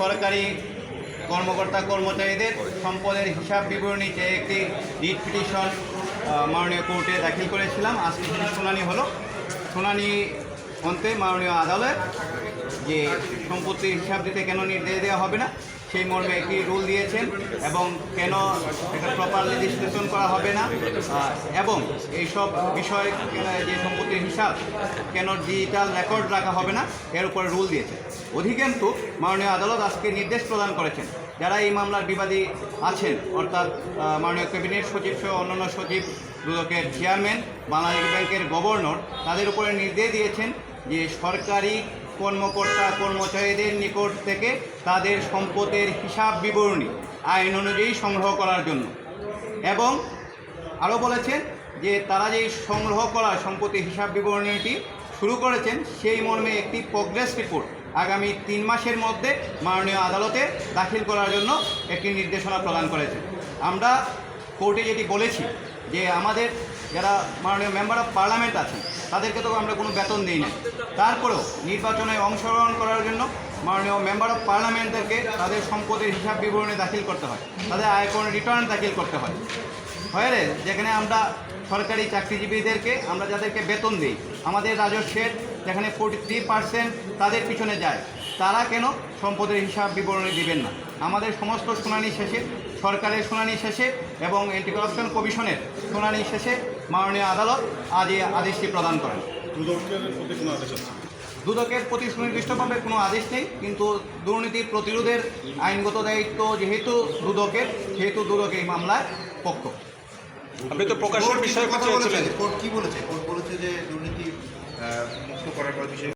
সরকারি কর্মকর্তা কর্মচারীদের সম্পদের হিসাব বিবরণী চেয়ে একটি রিট পিটিশন মাননীয় কোর্টে দাখিল করেছিলাম। আজকে সেটি শুনানি হলো। শুনানি অন্তে মাননীয় আদালত যে সম্পত্তির হিসাব দিতে কেন নির্দেশ দেওয়া হবে না সেই মর্মে একটি রুল দিয়েছেন এবং কেন এটা প্রপারলি বিশ্লেষণ করা হবে না? এবং এইসব বিষয় যে সম্পত্তির হিসাব, কেন ডিজিটাল রেকর্ড রাখা হবে না? এর উপরে রুল দিয়েছে অধিকন্তু মাননীয় আদালত আজকে নির্দেশ প্রদান করেছেন। যারা এই মামলার বিবাদী আছেন, অর্থাৎ মাননীয় ক্যাবিনেট সচিব সহ অন্যান্য সচিব দুদকের চেয়ারম্যান বাংলাদেশ ব্যাংকের গভর্নর তাদের উপরে নির্দেশ দিয়েছেন যে সরকারি কর্মকর্তা কর্মচারীদের নিকট থেকে তাদের সম্পদের হিসাব বিবরণী, আইন অনুযায়ী সংগ্রহ করার জন্য। এবং আরও বলেছেন যে তারা যেই সংগ্রহ করা সম্পত্তি হিসাব বিবরণীটি শুরু করেছেন, সেই মর্মে একটি প্রগ্রেস রিপোর্ট আগামী তিন মাসের মধ্যে মাননীয় আদালতে দাখিল করার জন্য একটি নির্দেশনা প্রদান করেছে আমরা কোর্টে যেটি বলেছি যে আমাদের যারা মাননীয় মেম্বার অফ পার্লামেন্ট আছেন, তাদেরকে তো আমরা কোনো বেতন দিই না তারপরেও নির্বাচনে অংশগ্রহণ করার জন্য মাননীয় মেম্বার অফ পার্লামেন্টদেরকে তাদের সম্পদের হিসাব বিবরণী দাখিল করতে হয়, তাদের আয়কর রিটার্ন দাখিল করতে হয়। হয় যেখানে আমরা সরকারি চাকরিজীবীদেরকে, আমরা যাদেরকে বেতন দিই, আমাদের রাজস্বের যেখানে ফোর্টি থ্রি পার্সেন্ট তাদের পিছনে যায়। তারা কেন সম্পদের হিসাব বিবরণী দিবেন না? আমাদের সমস্ত শুনানি শেষে সরকারের শুনানি শেষে এবং অ্যান্টি করাপশন কমিশনের শুনানি শেষে মাননীয় আদালত আজ এই আদেশটি প্রদান করেন। দুদকের প্রতি কোনো আদেশ আছে? দুদকের প্রতি সুনির্দিষ্টভাবে কোনো আদেশ নেই কিন্তু দুর্নীতি প্রতিরোধের আইনগত দায়িত্ব যেহেতু দুদকের সেহেতু দুদক এই মামলার পক্ষ। আপনি তো প্রকাশের বিষয়ে কথা বলেছিলেন কোর্ট কি বলেছে? কোর্ট বলেছে যে দুর্নীতি মুক্ত করার পর বিষয়ে